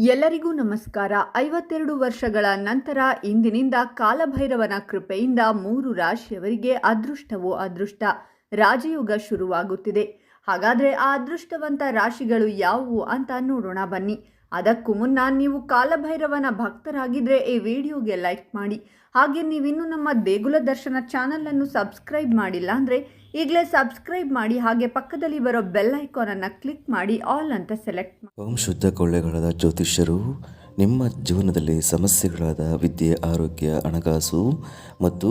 ಎಲ್ಲರಿಗೂ ನಮಸ್ಕಾರ. ಐವತ್ತೆರಡು ವರ್ಷಗಳ ನಂತರ ಇಂದಿನಿಂದ ಕಾಲಭೈರವನ ಕೃಪೆಯಿಂದ ಮೂರು ರಾಶಿಯವರಿಗೆ ಅದೃಷ್ಟವೋ ಅದೃಷ್ಟ ರಾಜಯುಗ ಶುರುವಾಗುತ್ತಿದೆ. ಹಾಗಾದರೆ ಆ ಅದೃಷ್ಟವಂತ ರಾಶಿಗಳು ಯಾವುವು ಅಂತ ನೋಡೋಣ ಬನ್ನಿ. ಅದಕ್ಕೂ ಮುನ್ನ ನೀವು ಕಾಲಭೈರವನ ಭಕ್ತರಾಗಿದ್ದರೆ ಈ ವಿಡಿಯೋಗೆ ಲೈಕ್ ಮಾಡಿ. ಹಾಗೆ ನೀವಿನ್ನೂ ನಮ್ಮ ದೇಗುಲ ದರ್ಶನ ಚಾನಲನ್ನು ಸಬ್ಸ್ಕ್ರೈಬ್ ಮಾಡಿಲ್ಲ ಅಂದರೆ ಈಗಲೇ ಸಬ್ಸ್ಕ್ರೈಬ್ ಮಾಡಿ, ಹಾಗೆ ಪಕ್ಕದಲ್ಲಿ ಬರೋ ಬೆಲ್ ಐಕಾನನ್ನು ಕ್ಲಿಕ್ ಮಾಡಿ, ಆಲ್ ಅಂತ ಸೆಲೆಕ್ಟ್ ಮಾಡಿ ಓಂ ಶುದ್ಧ ಕೊಳ್ಳೆಗಳಾದ ಜ್ಯೋತಿಷ್ಯರು, ನಿಮ್ಮ ಜೀವನದಲ್ಲಿ ಸಮಸ್ಯೆಗಳಾದ ವಿದ್ಯೆ, ಆರೋಗ್ಯ, ಹಣಕಾಸು ಮತ್ತು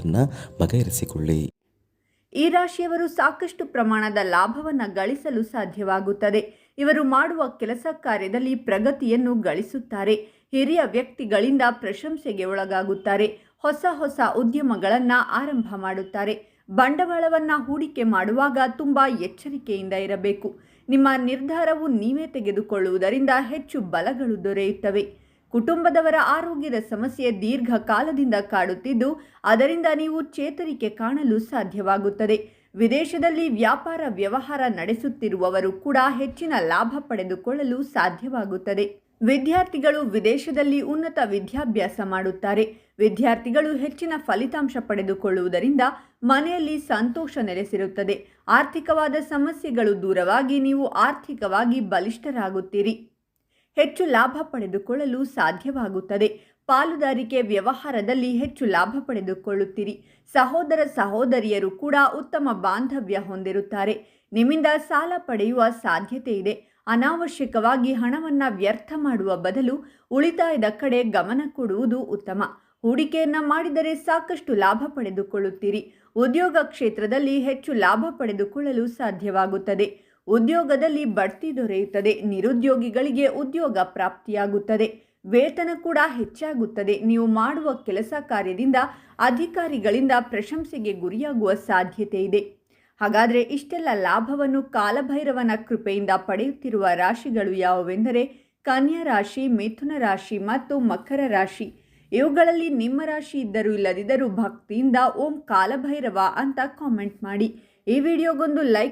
ಸಮಸ್ಯೆಗಳನ್ನು ಬಗೆಹರಿಸಿಕೊಳ್ಳಿ. ಈ ರಾಶಿಯವರು ಸಾಕಷ್ಟು ಪ್ರಮಾಣದ ಲಾಭವನ್ನು ಗಳಿಸಲು ಸಾಧ್ಯವಾಗುತ್ತದೆ. ಇವರು ಮಾಡುವ ಕೆಲಸ ಕಾರ್ಯದಲ್ಲಿ ಪ್ರಗತಿಯನ್ನು ಗಳಿಸುತ್ತಾರೆ. ಹಿರಿಯ ವ್ಯಕ್ತಿಗಳಿಂದ ಪ್ರಶಂಸೆಗೆ ಒಳಗಾಗುತ್ತಾರೆ. ಹೊಸ ಹೊಸ ಉದ್ಯಮಗಳನ್ನು ಆರಂಭ ಮಾಡುತ್ತಾರೆ. ಬಂಡವಾಳವನ್ನು ಹೂಡಿಕೆ ಮಾಡುವಾಗ ತುಂಬ ಎಚ್ಚರಿಕೆಯಿಂದ ಇರಬೇಕು. ನಿಮ್ಮ ನಿರ್ಧಾರವು ನೀವೇ ತೆಗೆದುಕೊಳ್ಳುವುದರಿಂದ ಹೆಚ್ಚು ಬಲಗಳು ದೊರೆಯುತ್ತವೆ. ಕುಟುಂಬದವರ ಆರೋಗ್ಯದ ಸಮಸ್ಯೆ ದೀರ್ಘಕಾಲದಿಂದ ಕಾಡುತ್ತಿದ್ದು, ಅದರಿಂದ ನೀವು ಚೇತರಿಕೆ ಕಾಣಲು ಸಾಧ್ಯವಾಗುತ್ತದೆ. ವಿದೇಶದಲ್ಲಿ ವ್ಯಾಪಾರ ವ್ಯವಹಾರ ನಡೆಸುತ್ತಿರುವವರು ಕೂಡ ಹೆಚ್ಚಿನ ಲಾಭ ಪಡೆದುಕೊಳ್ಳಲು ಸಾಧ್ಯವಾಗುತ್ತದೆ. ವಿದ್ಯಾರ್ಥಿಗಳು ವಿದೇಶದಲ್ಲಿ ಉನ್ನತ ವಿದ್ಯಾಭ್ಯಾಸ ಮಾಡುತ್ತಾರೆ. ವಿದ್ಯಾರ್ಥಿಗಳು ಹೆಚ್ಚಿನ ಫಲಿತಾಂಶ ಪಡೆದುಕೊಳ್ಳುವುದರಿಂದ ಮನೆಯಲ್ಲಿ ಸಂತೋಷ ನೆಲೆಸಿರುತ್ತದೆ. ಆರ್ಥಿಕವಾದ ಸಮಸ್ಯೆಗಳು ದೂರವಾಗಿ ನೀವು ಆರ್ಥಿಕವಾಗಿ ಬಲಿಷ್ಠರಾಗುತ್ತೀರಿ. ಹೆಚ್ಚು ಲಾಭ ಪಡೆದುಕೊಳ್ಳಲು ಸಾಧ್ಯವಾಗುತ್ತದೆ. ಪಾಲುದಾರಿಕೆ ವ್ಯವಹಾರದಲ್ಲಿ ಹೆಚ್ಚು ಲಾಭ ಪಡೆದುಕೊಳ್ಳುತ್ತೀರಿ. ಸಹೋದರ ಸಹೋದರಿಯರು ಕೂಡ ಉತ್ತಮ ಬಾಂಧವ್ಯ ಹೊಂದಿರುತ್ತಾರೆ. ನಿಮ್ಮಿಂದ ಸಾಲ ಪಡೆಯುವ ಸಾಧ್ಯತೆ ಇದೆ. ಅನಾವಶ್ಯಕವಾಗಿ ಹಣವನ್ನು ವ್ಯರ್ಥ ಮಾಡುವ ಬದಲು ಉಳಿತಾಯದ ಕಡೆ ಗಮನ ಕೊಡುವುದು ಉತ್ತಮ. ಹೂಡಿಕೆಯನ್ನು ಮಾಡಿದರೆ ಸಾಕಷ್ಟು ಲಾಭ ಪಡೆದುಕೊಳ್ಳುತ್ತೀರಿ. ಉದ್ಯೋಗ ಕ್ಷೇತ್ರದಲ್ಲಿ ಹೆಚ್ಚು ಲಾಭ ಪಡೆದುಕೊಳ್ಳಲು ಸಾಧ್ಯವಾಗುತ್ತದೆ. ಉದ್ಯೋಗದಲ್ಲಿ ಬಡ್ತಿ ದೊರೆಯುತ್ತದೆ, ನಿರುದ್ಯೋಗಿಗಳಿಗೆ ಉದ್ಯೋಗ ಪ್ರಾಪ್ತಿಯಾಗುತ್ತದೆ, ವೇತನ ಕೂಡ ಹೆಚ್ಚಾಗುತ್ತದೆ. ನೀವು ಮಾಡುವ ಕೆಲಸ ಕಾರ್ಯದಿಂದ ಅಧಿಕಾರಿಗಳಿಂದ ಪ್ರಶಂಸೆಗೆ ಗುರಿಯಾಗುವ ಸಾಧ್ಯತೆ ಇದೆ. ಹಾಗಾದರೆ ಇಷ್ಟೆಲ್ಲ ಲಾಭವನ್ನು ಕಾಲಭೈರವನ ಕೃಪೆಯಿಂದ ಪಡೆಯುತ್ತಿರುವ ರಾಶಿಗಳು ಯಾವುವೆಂದರೆ ಕನ್ಯಾ ರಾಶಿ, ಮಿಥುನ ರಾಶಿ ಮತ್ತು ಮಕರ ರಾಶಿ. ಇವುಗಳಲ್ಲಿ ನಿಮ್ಮ ರಾಶಿ ಇದ್ದರೂ ಇಲ್ಲದಿದ್ದರೂ ಭಕ್ತಿಯಿಂದ ಓಂ ಕಾಲಭೈರವ ಅಂತ ಕಾಮೆಂಟ್ ಮಾಡಿ. ಈ ವಿಡಿಯೋಗೊಂದು ಲೈಕ್